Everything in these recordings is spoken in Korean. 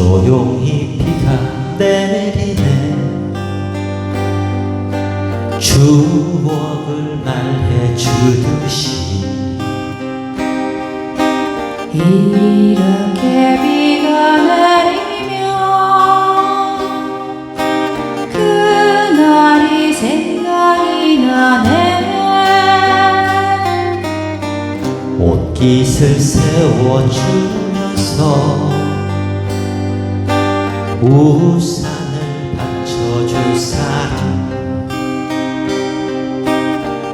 조용히 비가 내리네. 추억을 말해 주듯이 이렇게 비가 내리면 그날이 생각이 나네. 옷깃을 세워주면서 우산을 받쳐줄 사람.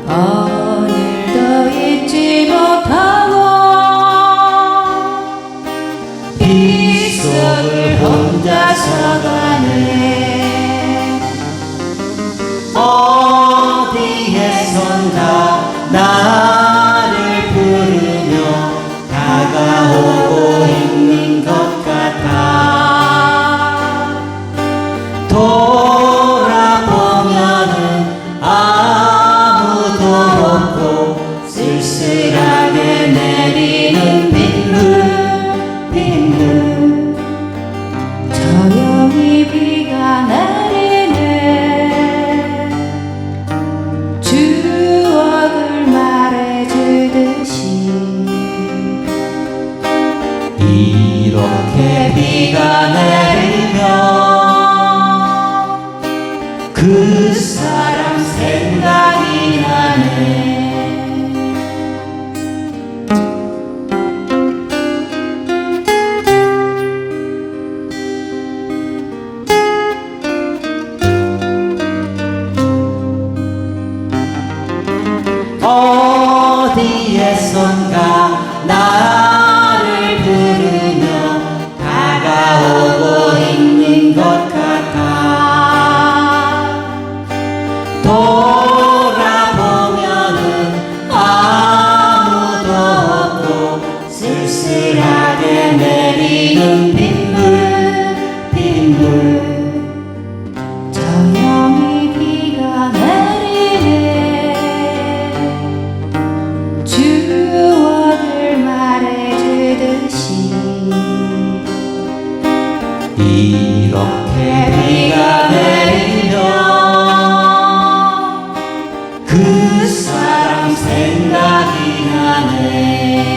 오늘도 잊지 못하고 빗속을 혼자서 가네. 어디에선가 나 쓸쓸하게 내리는 빗물 빗물 조용히 비가 내리네. 추억을 말해주듯이 이렇게 비가 내리면 그 사람 생각이 나네 어디에선가 Yahweh.